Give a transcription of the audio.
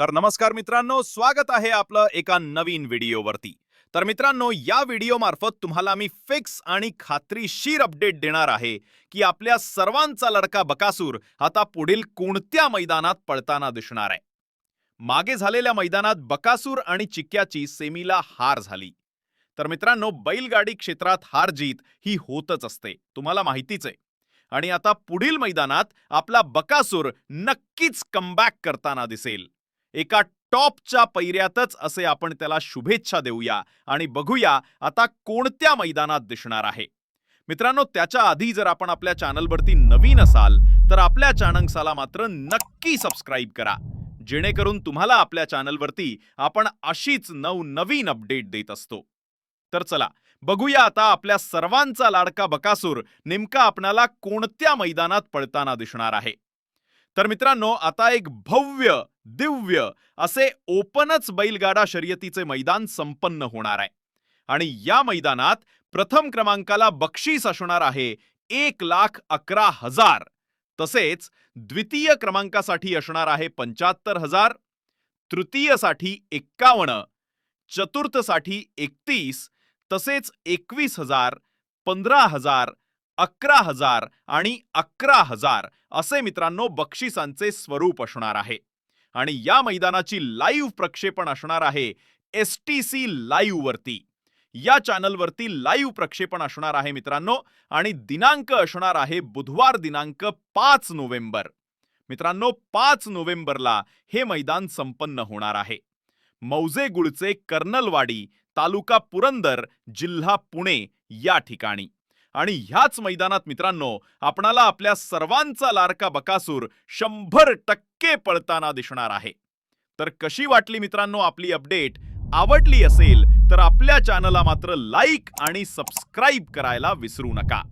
तर नमस्कार मित्रांनो स्वागत आहे आपलं एका नवीन व्हिडिओवरती. तर मित्रांनो या व्हिडिओ मार्फत तुम्हाला मी फिक्स आणि खात्रीशीर अपडेट देणार आहे की आपल्या सर्वांचा लडका बकासूर आता पुढील कोणत्या मैदानात पळताना दिसणार आहे. मागे झालेल्या मैदानात बकासूर आणि चिक्क्याची सेमीला हार झाली. तर मित्रांनो बैलगाडी क्षेत्रात हार जीत ही होतच असते तुम्हाला माहितीच आहे. आणि आता पुढील मैदानात आपला बकासूर नक्कीच कमबॅक करताना दिसेल. एका टॉपच्या पैऱ्यातच असे आपण त्याला शुभेच्छा देऊया आणि बघूया आता कोणत्या मैदानात दिसणार आहे. मित्रांनो त्याच्या आधी जर आपण आपल्या चॅनलवरती नवीन असाल तर आपल्या चॅनल्सला मात्र नक्की सबस्क्राईब करा. जेणेकरून तुम्हाला आपल्या चॅनलवरती आपण अशीच नवनवीन अपडेट देत असतो. तर चला बघूया आता आपल्या सर्वांचा लाडका बकासूर नेमका आपणाला कोणत्या मैदानात पळताना दिसणार आहे. तर मित्रांनो आता एक भव्य दिव्य असे ओपनच बैलगाडा शर्यतीचे मैदान संपन्न होणार आहे. आणि या मैदानात प्रथम क्रमांकाला बक्षीस असणार आहे एक लाख अकरा हजार. तसेच द्वितीय क्रमांकासाठी असणार आहे पंच्याहत्तर हजार. तृतीयसाठी एक्कावन्न. चतुर्थसाठी एकतीस. तसेच एकवीस हजार पंधरा हजार अकरा हजार आणि अकरा हजार असे मित्रांनो बक्षिसांचे स्वरूप असणार आहे. आणि या मैदानाची लाईव्ह प्रक्षेपण असणार आहे एस टी सी लाईव्हवरती या चॅनलवरती लाईव्ह प्रक्षेपण असणार आहे मित्रांनो आणि दिनांक असणार आहे बुधवार दिनांक पाच नोव्हेंबर. मित्रांनो पाच नोव्हेंबरला हे मैदान संपन्न होणार आहे. मौजे गुळचे कर्नलवाडी तालुका पुरंदर जिल्हा पुणे या ठिकाणी. आणि ह्याच मैदानात मित्रांनो आपणाला आपल्या सर्वांचा लारका बकासूर शंभर टक्के पळताना दिसणार आहे. तर कशी वाटली मित्रांनो आपली अपडेट? आवडली असेल तर आपल्या चॅनलला मात्र लाईक आणि सबस्क्राईब करायला विसरू नका.